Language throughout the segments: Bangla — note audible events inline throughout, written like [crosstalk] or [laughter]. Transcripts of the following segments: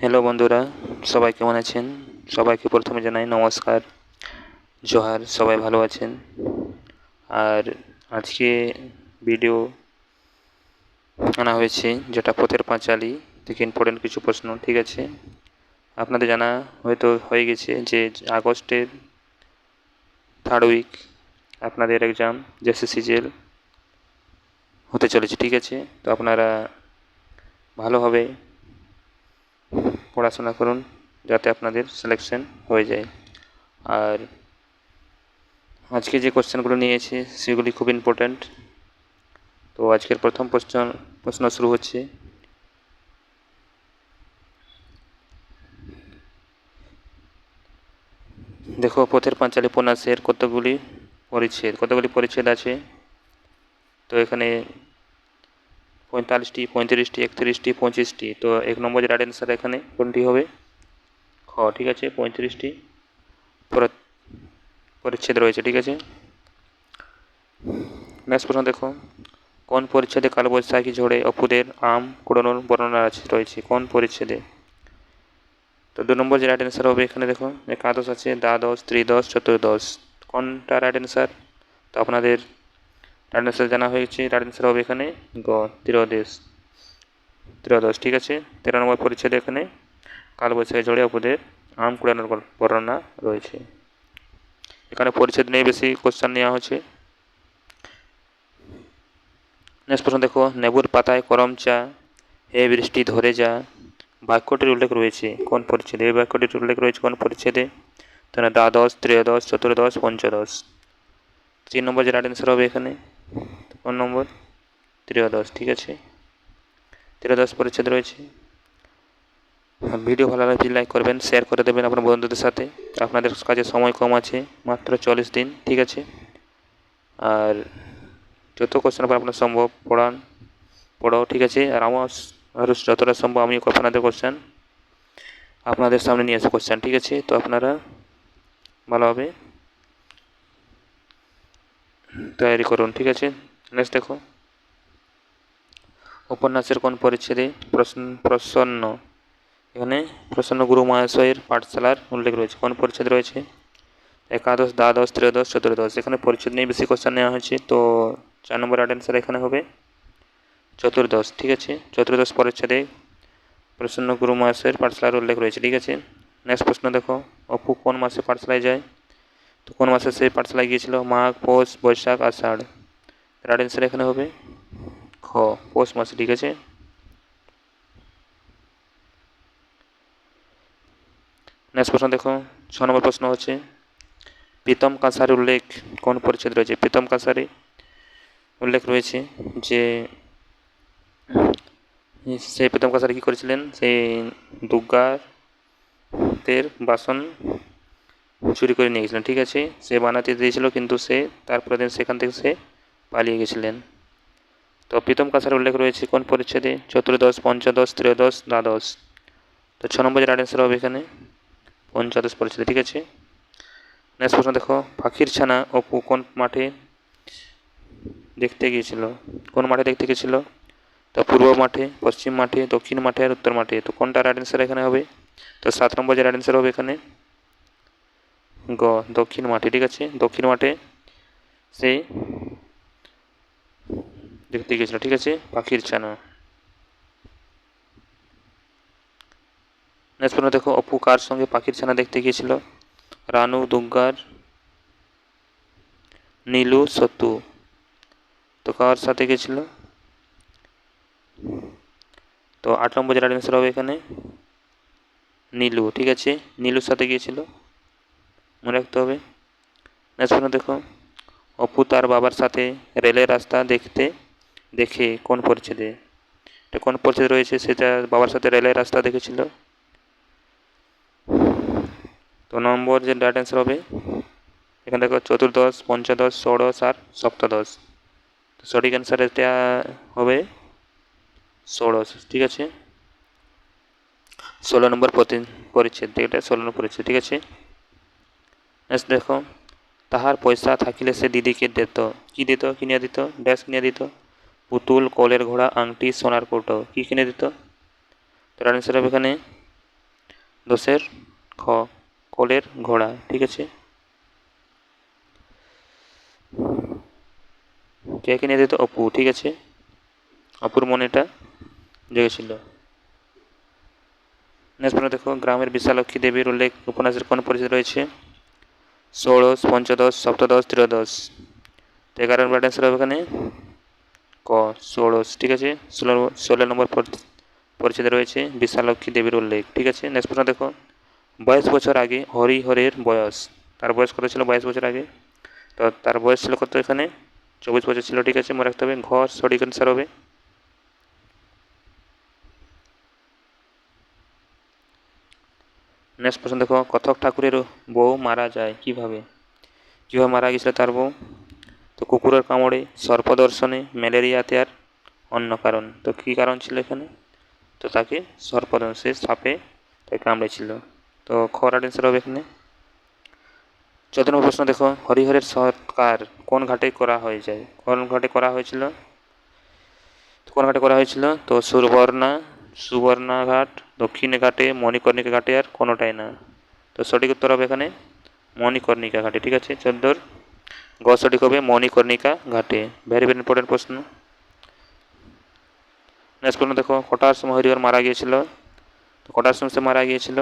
হ্যালো বন্ধুরা, সবাই কেমন আছেন? সবাইকে প্রথমে জানাই নমস্কার, জোহার, সবাই ভালো আছেন? আর আজকে ভিডিও আনা হয়েছে যেটা পথের পাঁচালি থেকে ইম্পর্টেন্ট কিছু প্রশ্ন, ঠিক আছে? আপনাদের জানা হয়তো হয়ে গেছে যে আগস্টের থার্ড উইক আপনাদের এক্সাম জেসি সিজেল হতে চলেছে, ঠিক আছে? তো আপনারা ভালোভাবে পড়াশোনা করুন যাতে আপনাদের সিলেকশন হয়ে যায়। আর আজকে যে কোশ্চেনগুলো নিয়েছি, সেগুলি খুব ইম্পর্ট্যান্ট তো আজকের প্রথম প্রশ্ন প্রশ্ন শুরু হচ্ছে। দেখো, পথের পাঁচালী উপন্যাসের কতগুলি পরিচ্ছেদ? কতগুলি পরিচ্ছেদ আছে? তো এখানে পঁয়তাল্লিশটি, পঁয়ত্রিশটি, একত্রিশটি, পঁচিশটি। তো এক নম্বর যে রাইট অ্যান্সার এখানে কোনটি হবে? খ, ঠিক আছে? পঁয়ত্রিশটি পরিচ্ছেদ রয়েছে, ঠিক আছে? নেক্সট প্রশ্ন দেখো। কোন পরিচ্ছেদে কালবৈশাখী ঝড়ে অপুদের আম, কুড়ানোর বর্ণনা আছে রয়েছে। কোন পরিচ্ছেদে? তো দু নম্বর যে রাইট অ্যান্সার হবে এখানে দেখো, একাদশ আছে, দ্বাদশ ত্রিদশ চতুর্দশ। কোনটা রাইট অ্যান্সার? তো আপনাদের রাইট অ্যান্সার জানা হয়েছে রাইট অ্যান্সার হবে এখানে গ, ত্রয়োদশ। ত্রয়োদশ, ঠিক আছে? তেরো নম্বর পরিচ্ছেদে এখানে। কালবৈশাখী ঝড়ে অপুদের আম কুড়ানোর বর্ণনা রয়েছে। এখানে পরিচ্ছেদ নিয়ে বেশি কোশ্চেন নেওয়া হচ্ছে নেক্সট প্রশ্ন দেখো, নেবুর পাতায় করম চা, হে বৃষ্টি ধরে যা। বাক্যটির উল্লেখ রয়েছে, কোন পরিচ্ছেদে? এই বাক্যটির উল্লেখ রয়েছে কোন পরিচ্ছেদে? তাহলে দ্বাদশ, ত্রয়োদশ, চতুর্দশ, পঞ্চদশ। তিন নম্বর যে রাইট অ্যান্সার হবে এখানে কোন নম্বর ত্রয়োদশ, ঠিক আছে? ত্রয়োদশ পরিচ্ছেদ রয়েছে। ভিডিও ভালো লাগলে লাইক করবেন শেয়ার করে দেবেন আপনার বন্ধুদের সাথে। আপনাদের কাছে সময় কম আছে, মাত্র চল্লিশ দিন, ঠিক আছে? আর যত কোশ্চেন আপনার সম্ভব পড়ান, পড়াও, ঠিক আছে? আর আমার আরও যতটা সম্ভব আমি আপনাদের কোশ্চেন আপনাদের সামনে নিয়ে আসি কোশ্চেন ঠিক আছে? তো আপনারা ভালোভাবে তৈরি করুন, ঠিক আছে? নেক্সট দেখো। উপন্যাসের কোন পরিচ্ছেদে প্রসন্ন, এখানে প্রসন্ন গুরু মহাশয়ের পাঠশালার উল্লেখ রয়েছে। কোন পরিচ্ছেদ রয়েছে? একাদশ, দ্বাদশ, ত্রয়োদশ, চতুর্দশ, এখানে পরিচ্ছেদ নিয়ে বেশি কোশ্চেন নেওয়া হয়েছে, তো চার নম্বর অ্যান্সার এখানে হবে। চতুর্দশ, ঠিক আছে? চতুর্দশ পরিচ্ছেদে প্রসন্ন গুরু মহাশয়ের পাঠশালার উল্লেখ রয়েছে, ঠিক আছে? নেক্সট প্রশ্ন দেখো, অপু কোন মাসে পাঠশালায় যায়? তো কোন মাসে সে পাঠশালায় গিয়েছিল মাঘ, পৌষ, বৈশাখ আষাঢ় রাইট অ্যান্সার এখানে হবে? খ, পৌষ মাসে, ঠিক আছে? নেক্সট প্রশ্ন দেখো। ছ নম্বর প্রশ্ন হচ্ছে, প্রীতম কাঁসার উল্লেখ কোন পরিচ্ছেদ রয়েছে? প্রীতম কাঁসারে উল্লেখ রয়েছে যে সে প্রীতম কাঁসারে কী করেছিলেন? সেই দুর্গাদের বাসন চুরি করে নিয়ে গেছিলেন, ঠিক আছে? সে বানাতে দিয়েছিল, কিন্তু সে তারপরে দিন সেখান থেকে সে পালিয়ে গেছিলেন। তো প্রীতম কাঁসার উল্লেখ রয়েছে, কোন পরিচ্ছেদে? চতুর্দশ, পঞ্চদশ, ত্রয়োদশ, দ্বাদশ। তো ছ নম্বর রাইট অ্যান্সার হবে এখানে, পঞ্চদশ পরিচ্ছেদে, ঠিক আছে? নেক্সট প্রশ্ন দেখো, পাখির ছানা অপু কোন মাঠে দেখতে গিয়েছিল? কোন মাঠে দেখতে গিয়েছিল? তো পূর্ব মাঠে, পশ্চিম মাঠে, দক্ষিণ মাঠে আর উত্তর মাঠে। তো কোনটা রাইট অ্যান্সার এখানে হবে? তো সাত নম্বর যে রাইট অ্যান্সার হবে এখানে গ, দক্ষিণ মাঠে, ঠিক আছে? দক্ষিণ মাঠে সে দেখতে গিয়েছিল, ঠিক আছে? পাখির ছানা। নেক্সট দেখো, অপু কার সঙ্গে পাখির ছানা দেখতে গিয়েছিল? রানু, দুগ্গার, নীলু সতু তো কার সাথে গেছিল তো আট নম্বর যেটা হবে এখানে, নীলু, ঠিক আছে? নীলুর সাথে গিয়েছিল। মনে রাখতে হবে। নেক্সট দেখো। অপু তার বাবার সাথে রেলের রাস্তা দেখতে, দেখে কোন পরিচ্ছেদে? এটা কোন পরিচ্ছেদ রয়েছে সেটা বাবার সাথে রেলের রাস্তা দেখেছিল। তো নম্বর যে রাইট অ্যান্সার হবে, এখানে দেখো চতুর্দশ, পঞ্চদশ, ষোড়শ আর সপ্তদশ। তো সঠিক অ্যান্সার এটা হবে ষোড়শ, ঠিক আছে? ষোলো নম্বর পরিচ্ছেদ এটা ষোলো নম্বর পরিচ্ছেদ, ঠিক আছে? নেক্সট দেখো, তাহার পয়সা থাকিলে সে দিদিকে দিত। কি দিত কিনে দিত? ড্যাশ কিনে দিত। পুতুল, কলের ঘোড়া, আংটি, সোনার কৌটো, কী কিনে দিত? তো অ্যান্সার হবে এখানে। দশের খ, কলের ঘোড়া, ঠিক আছে? কে কিনে দিত? অপু, ঠিক আছে? অপুর মনে এটা জেগেছিল। নেক্সট দেখো, গ্রামের বিশালক্ষী দেবীর উল্লেখ, উপন্যাসের কোন পরিচিত রয়েছে? ষোড়শ, পঞ্চদশ, সপ্তদশ, ত্রয়োদশ। তো এগারো নম্বর অ্যান্সার হবে এখানে ক, ষোড়শ, ঠিক আছে? ষোলো ষোলো নম্বর পরিচিত রয়েছে বিশালক্ষী দেবীর উল্লেখ, ঠিক আছে? নেক্সট প্রশ্ন দেখো। বাইশ বছর আগে হরিহরের বয়স। তার বয়স কত ছিল বাইশ বছর আগে? তো তার বয়স ছিল কত এখানে? চব্বিশ বছর ছিল, ঠিক আছে? মনে রাখতে হবে। ঘর সঠিক অ্যান্সার হবে। নেক্সট প্রশ্ন দেখো, কথক ঠাকুরের বউ মারা যায় কীভাবে? কীভাবে মারা গেছিল তার বউ? তো কুকুরের কামড়ে, সর্পদর্শনে, ম্যালেরিয়াতে আর অন্য কারণ। তো কী কারণ ছিল এখানে? তো তাকে সর্পদংশে সাপে তাকে কামড়েছিল। তো খরা অ্যান্সার হবে এখানে। চোদ্দ নম্বর প্রশ্ন দেখো, হরিহরের সৎকার কোন ঘাটে করা হয়ে যায়? কোন ঘাটে করা হয়েছিল? কোন ঘাটে করা হয়েছিল? তো সুরবর্ণা সুবর্ণা দক্ষিণে ঘাটে মণিকর্ণিকা ঘাটে আর কোনোটাই না। তো সঠিক উত্তর হবে এখানে মণিকর্ণিকা ঘাটে ঠিক আছে? চোদ্দোর গ সঠিক হবে মণিকর্ণিকা ঘাটে ভেরি ভেরি ইম্পর্টেন্ট প্রশ্ন। নেক্সট প্রশ্ন দেখো কটার সময় হরিহর মারা গিয়েছিল? তো কটার সময় সে মারা গিয়েছিল?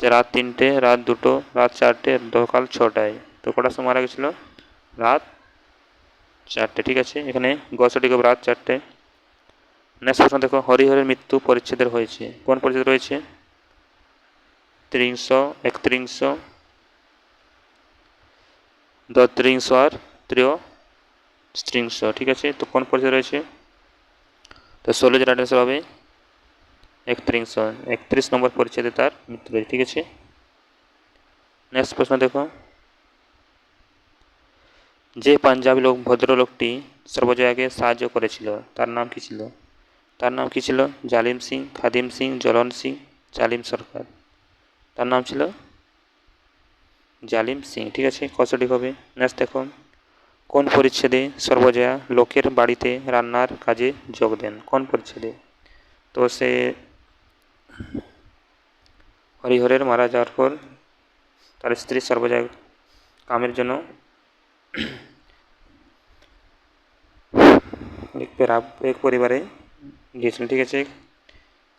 রাত তিনটে, রাত দুটো, রাত চারটে সকাল ছটায়। তো কটার সময় মারা গেছিল রাত চারটে, ঠিক আছে? এখানে গ সঠিক হবে রাত চারটে। নেক্সট প্রশ্ন দেখো, হরিহরের মৃত্যু পরিচ্ছেদের হয়েছে। কোন পরিচ্ছেদ রয়েছে? ত্রিংশ, একত্রিংশ দত্রিংশ আর ত্রিয় স্ত্রিংশ ঠিক আছে? তো কোন পরিচ্ছেদ রয়েছে? তো ষোলো যেটা অ্যান্সার হবে একত্রিংশ, একত্রিশ নম্বর পরিচ্ছেদে তার মৃত্যু রয়েছে, ঠিক আছে? নেক্সট প্রশ্ন দেখো, যে পাঞ্জাবি লোক, ভদ্রলোকটি সর্বজয়াকে সাহায্য করেছিল, তার নাম কী ছিল? তার নাম কী ছিল? জালিম সিং, খাদিম সিং, জলন সিং, জালিম সরকার। তার নাম ছিল জালিম সিং, ঠিক আছে? কষটি হবে। নেক্সট দেখো। কোন পরিচ্ছেদে সর্বজয়া লোকের বাড়িতে রান্নার কাজে যোগ দেন? কোন পরিচ্ছেদে? তো সে হরিহরের মারা যাওয়ার পর তার স্ত্রী সর্বজয়া কামের জন্য [clears throat] এক পরিবারে গিয়েছিলেন ঠিক আছে?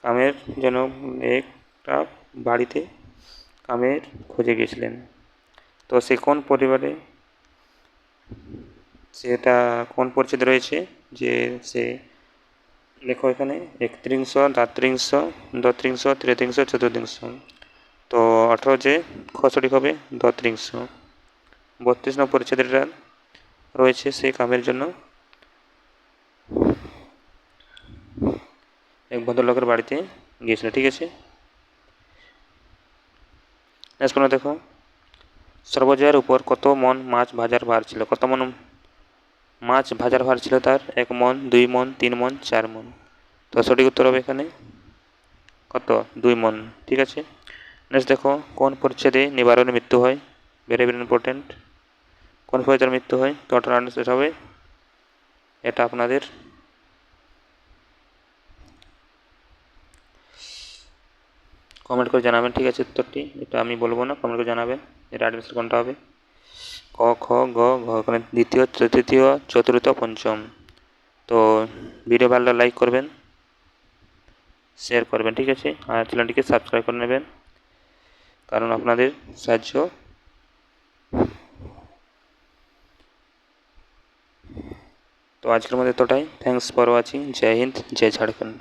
কামের জন্য একটা বাড়িতে কামের খোঁজে গিয়েছিলেন। তো সে কোন পরিবারে, সেটা কোন পরিচিত রয়েছে? যে সে লেখো এখানে, একত্রিংশ দাত্রিংশ দত্রিংশ তৃতীংশ চতুর্থিংশ তো আঠারো যে খসড়ি হবে দত্রিংশ। বত্রিশ নম্বর পরিচ্ছেদটা রয়েছে সেই কামের জন্য। এক ভদ্রলোকের বাড়িতে গিয়েছিল, ঠিক আছে? নেক্সট দেখো। সর্বজয়ার উপর কত মন মাছ ভাজার ভার ছিল, কত মন মাছ ভাজার ভার ছিল তার? এক মন, দুই মন, তিন মন, চার মন। তো সঠিক উত্তর হবে এখানে কত? দুই মন, ঠিক আছে? নেক্সট দেখো, কোন পরিচ্ছেদে নিবারণের মৃত্যু হয়? ভেরি ভেরি ইম্পর্টেন্ট কোন পরিচ্ছেদের মৃত্যু হয়? তো হবে। এটা আপনাদের কমেন্ট করে জানাবেন, ঠিক আছে উত্তরটি? এটা আমি বলব না কমেন্ট করে জানাবেন এটা অ্যাডমিশন কোনটা হবে? ক, খ, গ, ঘ দ্বিতীয়, তৃতীয়, চতুর্থ, পঞ্চম। তো ভিডিও ভালো লাইক করবেন শেয়ার করবেন, ঠিক আছে? আর চ্যানেলটিকে সাবস্ক্রাইব করে নেবেন, কারণ আপনাদের সাহায্য তো আজকের মধ্যে এতটাই। থ্যাংকস ফর ওয়াচিং জয় হিন্দ, জয় ঝাড়খণ্ড।